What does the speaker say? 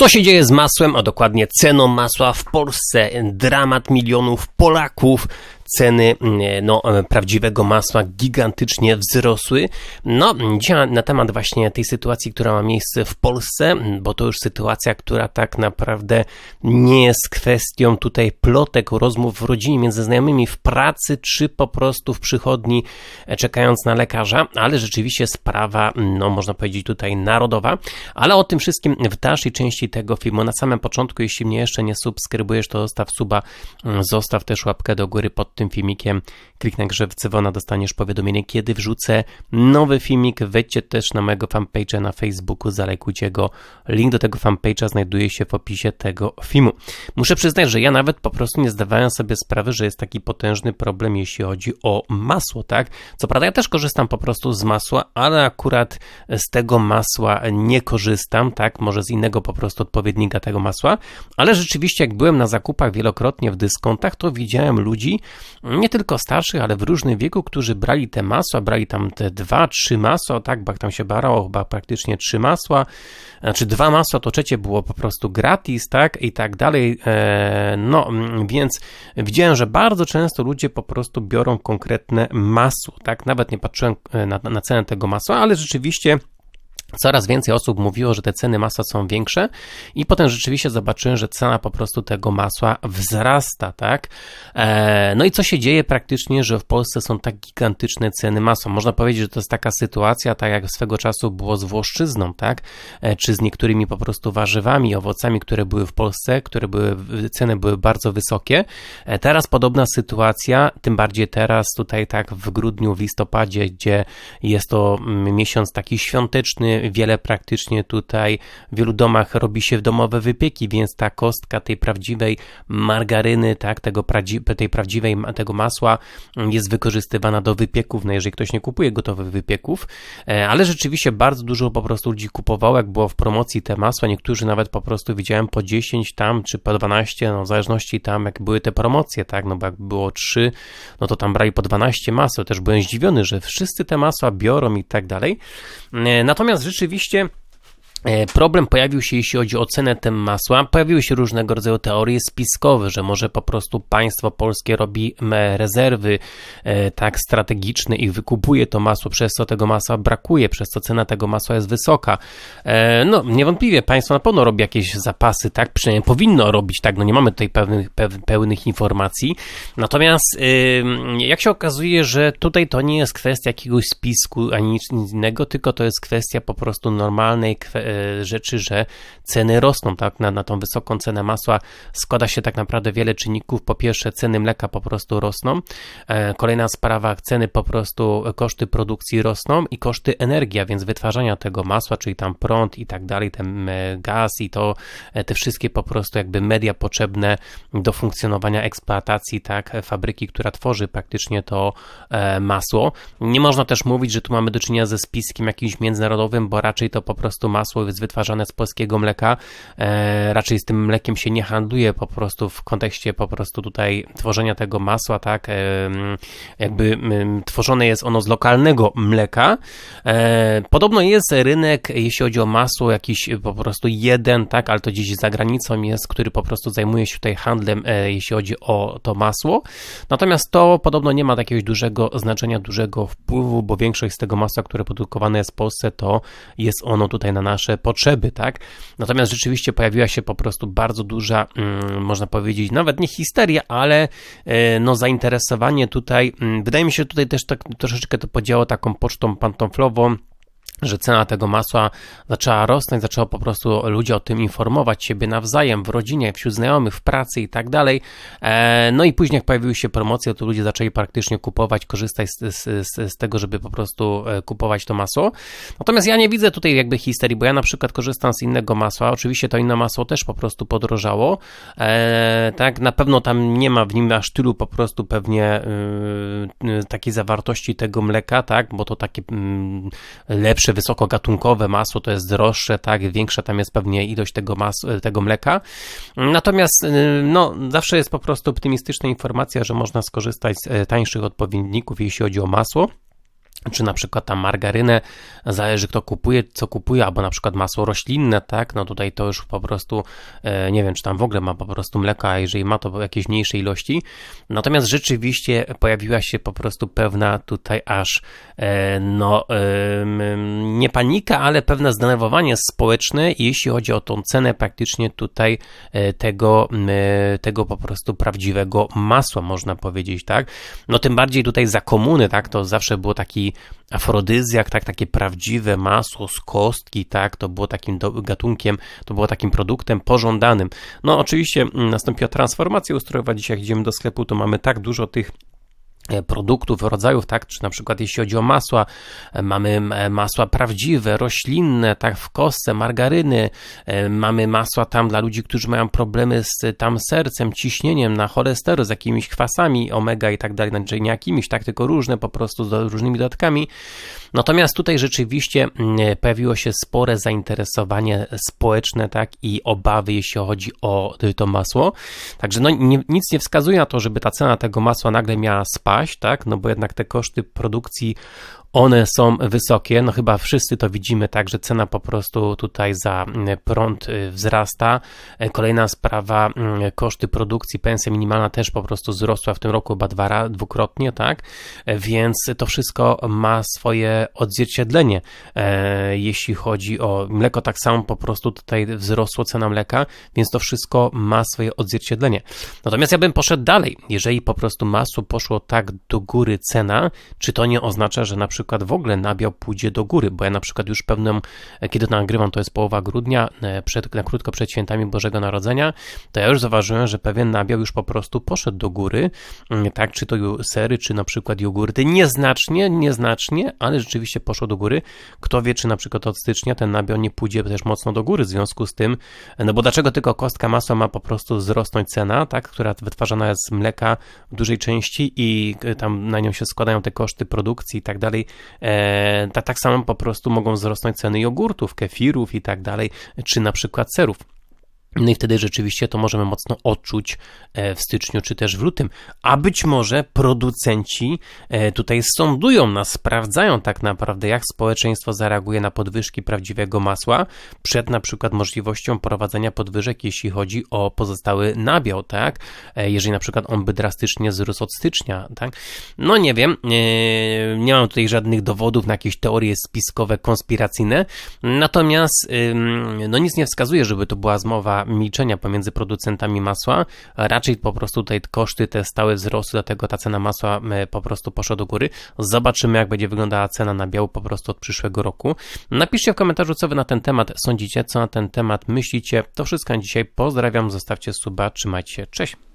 Co się dzieje z masłem, a dokładnie ceną masła w Polsce? Dramat milionów Polaków ceny mm, no, prawdziwego masła gigantycznie wzrosły. No, dzisiaj na temat właśnie tej sytuacji, która ma miejsce w Polsce, bo to już sytuacja, która tak naprawdę nie jest kwestią tutaj plotek, rozmów w rodzinie między znajomymi, w pracy, czy po prostu w przychodni, e, czekając na lekarza, ale rzeczywiście sprawa, no można powiedzieć tutaj narodowa, ale o tym wszystkim w dalszej części tego filmu. Na samym początku, jeśli mnie jeszcze nie subskrybujesz, to zostaw suba, zostaw też łapkę do góry pod filmikiem. Kliknij grze w dzwona, dostaniesz powiadomienie, kiedy wrzucę nowy filmik. Wejdźcie też na mojego fanpage'a na Facebooku, zalajkujcie go. Link do tego fanpage'a znajduje się w opisie tego filmu. Muszę przyznać, że ja nawet po prostu nie zdawałem sobie sprawy, że jest taki potężny problem, jeśli chodzi o masło, tak? Co prawda ja też korzystam po prostu z masła, ale akurat z tego masła nie korzystam, tak? Może z innego po prostu odpowiednika tego masła, ale rzeczywiście jak byłem na zakupach wielokrotnie w dyskontach, to widziałem ludzi, nie tylko starszych, ale w różnym wieku, którzy brali te masła, brali tam te dwa, trzy masła, tak, bo tam się barało chyba praktycznie trzy masła, znaczy dwa masła, to trzecie było po prostu gratis, tak, i tak dalej, e, no, więc widziałem, że bardzo często ludzie po prostu biorą konkretne masło, tak, nawet nie patrzyłem e, na, na cenę tego masła, ale rzeczywiście Coraz więcej osób mówiło, że te ceny masła są większe i potem rzeczywiście zobaczyłem, że cena po prostu tego masła wzrasta, tak? E, no i co się dzieje praktycznie, że w Polsce są tak gigantyczne ceny masła? Można powiedzieć, że to jest taka sytuacja, tak jak swego czasu było z włoszczyzną, tak? E, czy z niektórymi po prostu warzywami, owocami, które były w Polsce, które były, ceny były bardzo wysokie. E, teraz podobna sytuacja, tym bardziej teraz tutaj tak w grudniu, w listopadzie, gdzie jest to mm, miesiąc taki świąteczny, wiele praktycznie tutaj w wielu domach robi się w domowe wypieki, więc ta kostka tej prawdziwej margaryny, tak, tego tej prawdziwej tego masła jest wykorzystywana do wypieków, no jeżeli ktoś nie kupuje gotowych wypieków, e, ale rzeczywiście bardzo dużo po prostu ludzi kupowało, jak było w promocji te masła, niektórzy nawet po prostu widziałem po 10 tam, czy po 12, no w zależności tam jak były te promocje, tak, no bo jak było 3, no to tam brali po 12 maseł, też byłem zdziwiony, że wszyscy te masła biorą i tak dalej, e, natomiast rzeczywiście problem pojawił się, jeśli chodzi o cenę tem masła. Pojawiły się różnego rodzaju teorie spiskowe, że może po prostu państwo polskie robi rezerwy e, tak strategiczne i wykupuje to masło, przez co tego masła brakuje, przez co cena tego masła jest wysoka. E, no, niewątpliwie państwo na pewno robi jakieś zapasy, tak? Przynajmniej powinno robić, tak? No nie mamy tutaj pewnych, pełnych informacji. Natomiast jak się okazuje, że tutaj to nie jest kwestia jakiegoś spisku ani nic innego, tylko to jest kwestia po prostu normalnej kwestii E, rzeczy, że ceny rosną, tak? Na, na tą wysoką cenę masła składa się tak naprawdę wiele czynników. Po pierwsze, ceny mleka po prostu rosną. E, kolejna sprawa, ceny po prostu, koszty produkcji rosną i koszty energii, a więc wytwarzania tego masła, czyli tam prąd i tak dalej, ten e, gaz i to, te wszystkie po prostu jakby media potrzebne do funkcjonowania eksploatacji, tak, fabryki, która tworzy praktycznie to masło. Nie można też mówić, że tu mamy do czynienia ze spiskiem jakimś międzynarodowym, bo raczej to po prostu masło masło jest wytwarzane z polskiego mleka. E, raczej z tym mlekiem się nie handluje po prostu w kontekście po prostu tutaj tworzenia tego masła, tak? E, jakby tworzone jest ono z lokalnego mleka. E, podobno jest rynek, jeśli chodzi o masło, jakiś po prostu jeden, tak? Ale to gdzieś za granicą jest, który po prostu zajmuje się tutaj handlem, e, jeśli chodzi o to masło. Natomiast to podobno nie ma jakiegoś dużego znaczenia, dużego wpływu, bo większość z tego masła, które produkowane jest w Polsce, to jest ono tutaj na nasze nasze potrzeby, tak? Natomiast rzeczywiście pojawiła się po prostu bardzo duża, mm, można powiedzieć, nawet nie histeria, ale e, no zainteresowanie tutaj. Mm, wydaje mi się, że tutaj też tak troszeczkę to podziało taką pocztą pantoflową że cena tego masła zaczęła rosnąć, zaczęło po prostu ludzie o tym informować siebie nawzajem, w rodzinie, wśród znajomych, w pracy i tak dalej. E, no i później jak pojawiły się promocje, to ludzie zaczęli praktycznie kupować, korzystać z, z, z, tego, żeby po prostu e, kupować to masło. Natomiast ja nie widzę tutaj jakby histerii, bo ja na przykład korzystam z innego masła, oczywiście to inne masło też po prostu podrożało, e, tak, na pewno tam nie ma w nim aż tylu po prostu pewnie y, takiej zawartości tego mleka, tak, bo to takie y, lepsze lepsze, wysokogatunkowe masło to jest droższe, tak, większa tam jest pewnie ilość tego, tego mleka. Natomiast y, no, zawsze jest po prostu optymistyczna informacja, że można skorzystać z e, tańszych odpowiedników, jeśli chodzi o masło. Czy na przykład tam margarynę, zależy kto kupuje, co kupuje, albo na przykład masło roślinne, tak, no tutaj to już po prostu, e, nie wiem, czy tam w ogóle ma po prostu mleka, a jeżeli ma to w jakiejś mniejszej ilości, natomiast rzeczywiście pojawiła się po prostu pewna tutaj aż, e, no, nie panika, ale pewne zdenerwowanie społeczne, jeśli chodzi o tą cenę praktycznie tutaj e, tego, tego po prostu prawdziwego masła, można powiedzieć, tak, no tym bardziej tutaj za komuny, tak, to zawsze było taki afrodyzjak, tak, takie prawdziwe masło z kostki, tak, to było takim gatunkiem, to było takim produktem pożądanym. No oczywiście mm, nastąpiła transformacja ustrojowa, dzisiaj jak idziemy do sklepu, to mamy tak dużo tych produktów, rodzajów, tak, czy na przykład jeśli chodzi o masła, e, mamy e, masła prawdziwe, roślinne, tak, w kostce, margaryny, mamy masła tam dla ludzi, którzy mają problemy z tam sercem, ciśnieniem, na cholesterol, z jakimiś kwasami omega i tak dalej, znaczy nie jakimiś, tak, tylko różne po prostu z różnymi dodatkami. Natomiast tutaj rzeczywiście pojawiło się spore zainteresowanie społeczne, tak, i obawy, jeśli chodzi o to masło. Także no, nie, nic nie wskazuje na to, żeby ta cena tego masła nagle miała spaść, paść, tak? No bo jednak te koszty produkcji one są wysokie, no chyba wszyscy to widzimy tak, że cena po prostu tutaj za mm, prąd y, wzrasta. E, kolejna sprawa, mm, koszty produkcji, pensja minimalna też po prostu wzrosła w tym roku chyba dwa, dwukrotnie, tak? E, więc to wszystko ma swoje odzwierciedlenie, e, jeśli chodzi o mleko, tak samo po prostu tutaj wzrosło cena mleka, więc to wszystko ma swoje odzwierciedlenie. Natomiast ja bym poszedł dalej. Jeżeli po prostu masło poszło tak do góry cena, czy to nie oznacza, że na przykład przykład w ogóle nabiał pójdzie do góry, bo ja na przykład już pewną, e, kiedy nagrywam, to jest połowa grudnia, e, przed, na krótko przed świętami Bożego Narodzenia, to ja już zauważyłem, że pewien nabiał już po prostu poszedł do góry, mm, tak, czy to sery, czy na przykład jogurty, nieznacznie, nieznacznie, ale rzeczywiście poszło do góry. Kto wie, czy na przykład od stycznia ten nabiał nie pójdzie też mocno do góry w związku z tym, e, no bo dlaczego tylko kostka masła ma po prostu wzrosnąć cena, tak, która wytwarzana jest z mleka w dużej części i tam na nią się składają te koszty produkcji i tak dalej, E, tak, tak samo po prostu mogą wzrosnąć ceny jogurtów, kefirów i tak dalej, czy na przykład serów. No i wtedy rzeczywiście to możemy mocno odczuć e, w styczniu czy też w lutym. A być może producenci e, tutaj sądują nas, sprawdzają tak naprawdę, jak społeczeństwo zareaguje na podwyżki prawdziwego masła przed na przykład możliwością prowadzenia podwyżek, jeśli chodzi o pozostały nabiał, tak? E, jeżeli na przykład on by drastycznie wzrósł od stycznia, tak? No nie wiem, nie mam tutaj żadnych dowodów na jakieś teorie spiskowe, konspiracyjne, natomiast no nic nie wskazuje, żeby to była zmowa milczenia pomiędzy producentami masła. Raczej po prostu tutaj koszty te stałe wzrosły, dlatego ta cena masła e, po prostu poszła do góry. Zobaczymy, jak będzie wyglądała cena na biału po prostu od przyszłego roku. Napiszcie w komentarzu, co wy na ten temat sądzicie, co na ten temat myślicie. To wszystko na dzisiaj. Pozdrawiam, zostawcie suba, trzymajcie się, cześć.